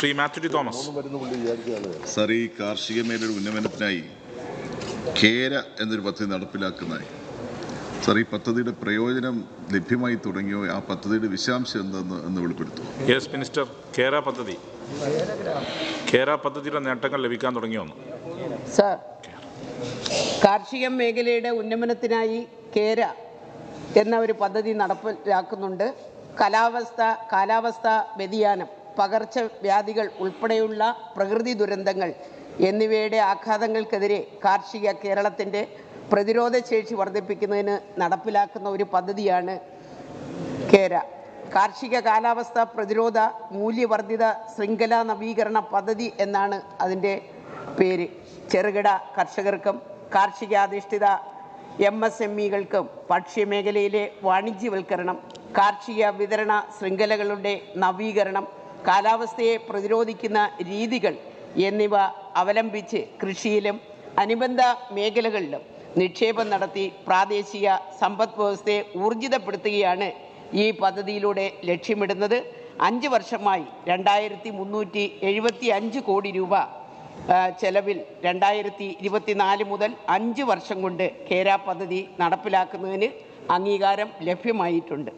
Shri Mathew T Thomas sir ഈ കാർഷിക മേഖലയുടെ ഉന്നമനത്തിനായി കേര എന്നൊരു പദ്ധതി നടപ്പിലാക്കുന്നതായി. സർ ഈ പദ്ധതിയുടെ പ്രയോജനം ലഭ്യമായി തുടങ്ങിയോ? ആ പദ്ധതിയുടെ വിശാംശം എന്തെന്ന് എന്ന് വെളിപ്പെടുത്തുമോ യെസ് മിനിസ്റ്റർ കേര പദ്ധതി. കേര പദ്ധതിയുടെ നേട്ടങ്ങൾ ലഭിക്കാൻ തുടങ്ങിയോന്ന് സർ കാർഷിക മേഖലയുടെ ഉന്നമനത്തിനായി കേര എന്ന ഒരു പദ്ധതി നടപ്പിലാക്കുന്നുണ്ട്. കാലാവസ്ഥ കാലാവസ്ഥ വ്യതിയാനം. പകർച്ചവ്യാധികൾ ഉൾപ്പെടെയുള്ള പ്രകൃതി ദുരന്തങ്ങൾ എന്നിവയുടെ ആഘാതങ്ങൾക്കെതിരെ കാർഷിക കേരളത്തിന്റെ പ്രതിരോധശേഷി വർദ്ധിപ്പിക്കുന്നതിന് നടപ്പിലാക്കുന്ന ഒരു പദ്ധതിയാണ് കേര. കാർഷിക കാലാവസ്ഥ പ്രതിരോധ മൂല്യവർദ്ധിത ശൃംഖല നവീകരണ പദ്ധതി എന്നാണ് അതിന്റെ പേര്. ചെറുകിട കർഷകർക്കും കാർഷികാധിഷ്ഠിത എം എസ് എം ഇകൾക്കും ഭക്ഷ്യമേഖലയിലെ വാണിജ്യവൽക്കരണം കാർഷിക വിതരണ ശൃംഖലകളുടെ നവീകരണം കാലാവസ്ഥയെ പ്രതിരോധിക്കുന്ന രീതികൾ എന്നിവ അവലംബിച്ച് കൃഷിയിലും അനുബന്ധ മേഖലകളിലും നിക്ഷേപം നടത്തി പ്രാദേശിക സമ്പദ് വ്യവസ്ഥയെ ഊർജിതപ്പെടുത്തുകയാണ് ഈ പദ്ധതിയിലൂടെ ലക്ഷ്യമിടുന്നത്. അഞ്ച് വർഷമായി രണ്ടായിരത്തി മുന്നൂറ്റി എഴുപത്തി അഞ്ച് കോടി രൂപ ചെലവിൽ രണ്ടായിരത്തി ഇരുപത്തിനാല് മുതൽ അഞ്ച് വർഷം കൊണ്ട് കേര പദ്ധതി നടപ്പിലാക്കുന്നതിന് അംഗീകാരം ലഭ്യമായിട്ടുണ്ട്.